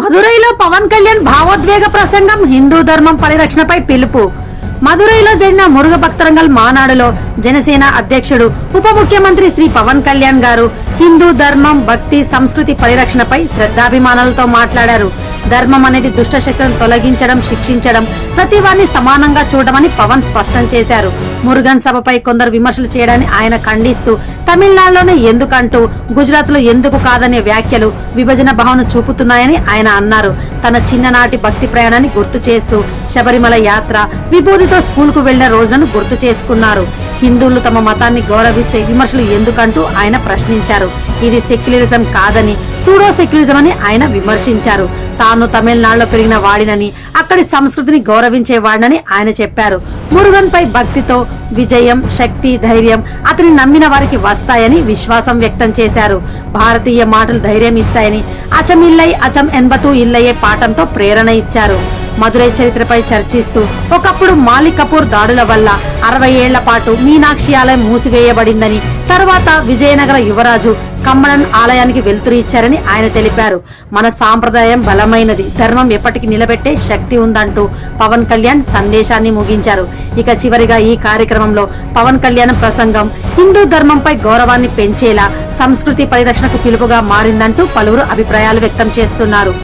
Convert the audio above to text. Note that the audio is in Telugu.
మదురైలో పవన్ కళ్యాణ్ భావోద్వేగ ప్రసంగం హిందూ ధర్మం పరిరక్షణపై పిలుపు. మదురైలో జరిగిన మురుగ భక్తరంగల్ మానాడులో జనసేన అధ్యక్షుడు ఉప ముఖ్యమంత్రి శ్రీ పవన్ కళ్యాణ్ గారు హిందూ ధర్మం భక్తి సంస్కృతి పరిరక్షణపై శ్రద్ధాభిమానాలతో మాట్లాడారు. ధర్మం అనేది దుష్టశక్తులను తొలగించడం శిక్షించడం ప్రతి వారిని సమానంగా చూడమని పవన్ స్పష్టం చేశారు. మురుగన్ సభపై కొందరు విమర్శలు చేయడాన్ని ఆయన ఖండిస్తూ తమిళనాడులోనే ఎందుకంటూ గుజరాత్లో ఎందుకు కాదనే వ్యాఖ్యలు విభజన భావన చూపుతున్నాయని ఆయన అన్నారు. తన చిన్ననాటి భక్తి ప్రయాణాన్ని గుర్తు చేస్తూ శబరిమల యాత్ర విభూతితో స్కూల్కు వెళ్ళిన రోజులను గుర్తు చేసుకున్నారు. హిందువులు తమ మతాన్ని గౌరవిస్తే విమర్శలు ఎందుకంటూ ఆయన ప్రశ్నించారు. ఇది సెక్యులరిజం కాదని సూడో సెక్యులరిజం అని ఆయన విమర్శించారు. తాను తమిళనాడులో పెరిగిన వాడినని అక్కడి సంస్కృతిని గౌరవించేవాడినని ఆయన చెప్పారు. మురుగన్పై భక్తితో విజయం శక్తి ధైర్యం అతని నమ్మిన వారికి వస్తాయని విశ్వాసం వ్యక్తం చేశారు. భారతీయ మాటలు ధైర్యం ఇస్తాయని అచం ఇల్లై అచం ఎన్బతూ ఇల్లయ్యే పాఠంతో ప్రేరణ ఇచ్చారు. మధురై చరిత్రపై చర్చిస్తూ ఒకప్పుడు మాలిక్ కపూర్ దాడుల వల్ల అరవై ఏళ్ళ పాటు మీనాక్షి ఆలయం మూసివేయబడిందని తర్వాత విజయనగర యువరాజు కమ్మడన్ ఆలయానికి వెలుతురు ఇచ్చారని ఆయన తెలిపారు. మన సాంప్రదాయం బలమైనది. ధర్మం ఎప్పటికీ నిలబెట్టే శక్తి ఉందంటూ పవన్ కళ్యాణ్ సందేశాన్ని ముగించారు. ఇక చివరిగా ఈ కార్యక్రమంలో పవన్ కళ్యాణ్ ప్రసంగం హిందూ ధర్మంపై గౌరవాన్ని పెంచేలా సంస్కృతి పరిరక్షణకు పిలుపుగా మారిందంటూ పలువురు అభిప్రాయాలు వ్యక్తం చేస్తున్నారు.